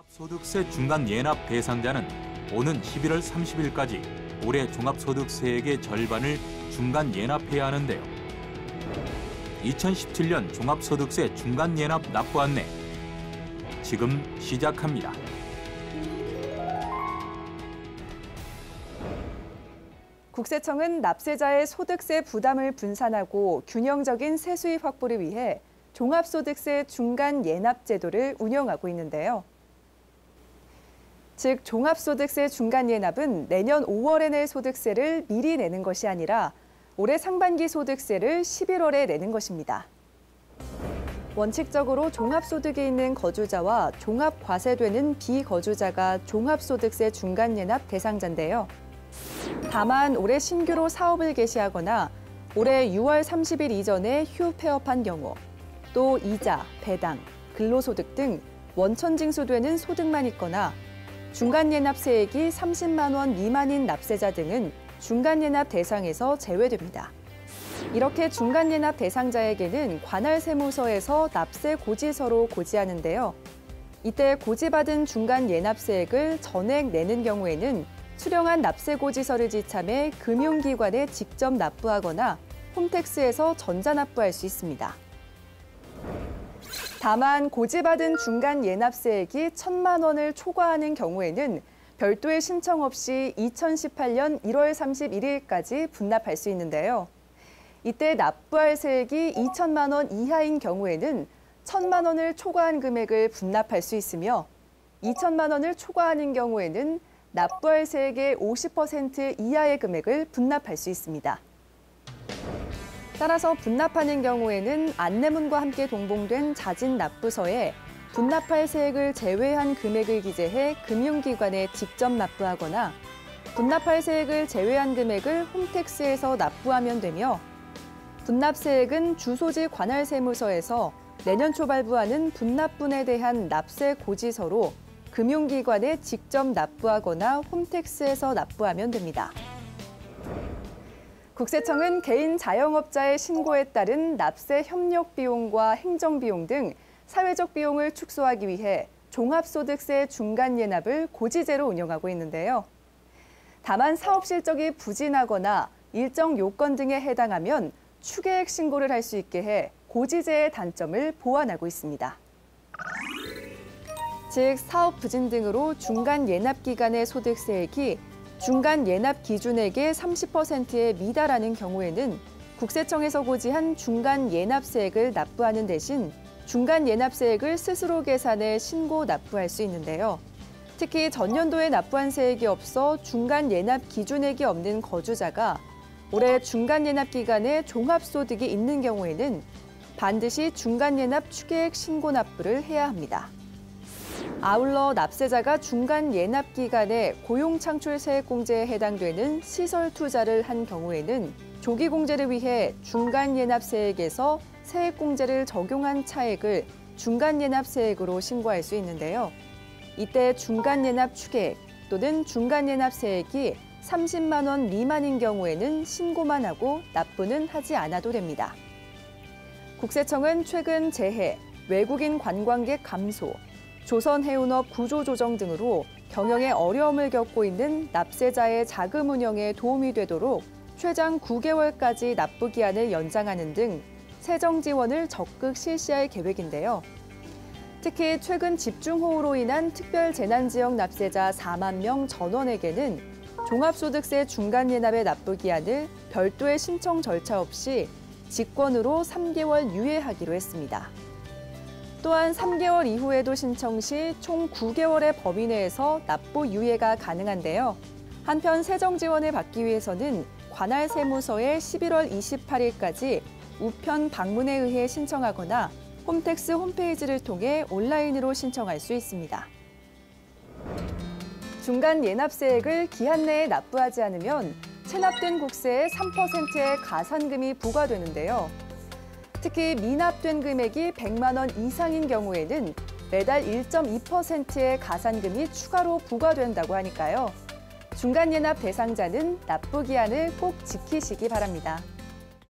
종합소득세 중간 예납 대상자는 오는 11월 30일까지 올해 종합소득세액의 절반을 중간 예납해야 하는데요. 2017년 종합소득세 중간 예납 납부 안내 지금 시작합니다. 국세청은 납세자의 소득세 부담을 분산하고 균형적인 세수입 확보를 위해 종합소득세 중간 예납 제도를 운영하고 있는데요. 즉 종합소득세 중간 예납은 내년 5월에 낼 소득세를 미리 내는 것이 아니라 올해 상반기 소득세를 11월에 내는 것입니다. 원칙적으로 종합소득이 있는 거주자와 종합과세되는 비거주자가 종합소득세 중간 예납 대상자인데요. 다만 올해 신규로 사업을 개시하거나 올해 6월 30일 이전에 휴 폐업한 경우 또 이자, 배당, 근로소득 등 원천 징수되는 소득만 있거나 중간예납세액이 30만 원 미만인 납세자 등은 중간예납 대상에서 제외됩니다. 이렇게 중간예납 대상자에게는 관할 세무서에서 납세 고지서로 고지하는데요. 이때 고지받은 중간예납세액을 전액 내는 경우에는 수령한 납세 고지서를 지참해 금융기관에 직접 납부하거나 홈택스에서 전자납부할 수 있습니다. 다만 고지받은 중간 예납세액이 천만 원을 초과하는 경우에는 별도의 신청 없이 2018년 1월 31일까지 분납할 수 있는데요. 이때 납부할 세액이 2천만 원 이하인 경우에는 천만 원을 초과한 금액을 분납할 수 있으며 2천만 원을 초과하는 경우에는 납부할 세액의 50% 이하의 금액을 분납할 수 있습니다. 따라서 분납하는 경우에는 안내문과 함께 동봉된 자진 납부서에 분납할 세액을 제외한 금액을 기재해 금융기관에 직접 납부하거나 분납할 세액을 제외한 금액을 홈택스에서 납부하면 되며 분납세액은 주소지 관할세무서에서 내년 초 발부하는 분납분에 대한 납세 고지서로 금융기관에 직접 납부하거나 홈택스에서 납부하면 됩니다. 국세청은 개인 자영업자의 신고에 따른 납세 협력 비용과 행정 비용 등 사회적 비용을 축소하기 위해 종합소득세 중간 예납을 고지제로 운영하고 있는데요. 다만 사업 실적이 부진하거나 일정 요건 등에 해당하면 추계액 신고를 할 수 있게 해 고지제의 단점을 보완하고 있습니다. 즉 사업 부진 등으로 중간 예납 기간의 소득세액이 중간 예납 기준액의 30%에 미달하는 경우에는 국세청에서 고지한 중간 예납세액을 납부하는 대신 중간 예납세액을 스스로 계산해 신고 납부할 수 있는데요. 특히 전년도에 납부한 세액이 없어 중간 예납 기준액이 없는 거주자가 올해 중간 예납 기간에 종합 소득이 있는 경우에는 반드시 중간 예납 추계액 신고 납부를 해야 합니다. 아울러 납세자가 중간 예납 기간에 고용창출 세액공제에 해당되는 시설 투자를 한 경우에는 조기 공제를 위해 중간 예납 세액에서 세액공제를 적용한 차액을 중간 예납 세액으로 신고할 수 있는데요. 이때 중간 예납 추계액 또는 중간 예납 세액이 30만 원 미만인 경우에는 신고만 하고 납부는 하지 않아도 됩니다. 국세청은 최근 재해, 외국인 관광객 감소, 조선해운업 구조조정 등으로 경영에 어려움을 겪고 있는 납세자의 자금 운영에 도움이 되도록 최장 9개월까지 납부 기한을 연장하는 등 세정 지원을 적극 실시할 계획인데요. 특히 최근 집중호우로 인한 특별 재난지역 납세자 4만 명 전원에게는 종합소득세 중간 예납의 납부 기한을 별도의 신청 절차 없이 직권으로 3개월 유예하기로 했습니다. 또한 3개월 이후에도 신청 시 총 9개월의 범위 내에서 납부 유예가 가능한데요. 한편 세정 지원을 받기 위해서는 관할 세무서에 11월 28일까지 우편 방문에 의해 신청하거나 홈택스 홈페이지를 통해 온라인으로 신청할 수 있습니다. 중간 예납세액을 기한 내에 납부하지 않으면 체납된 국세의 3%의 가산금이 부과되는데요. 특히 미납된 금액이 100만 원 이상인 경우에는 매달 1.2%의 가산금이 추가로 부과된다고 하니까요. 중간 예납 대상자는 납부 기한을 꼭 지키시기 바랍니다.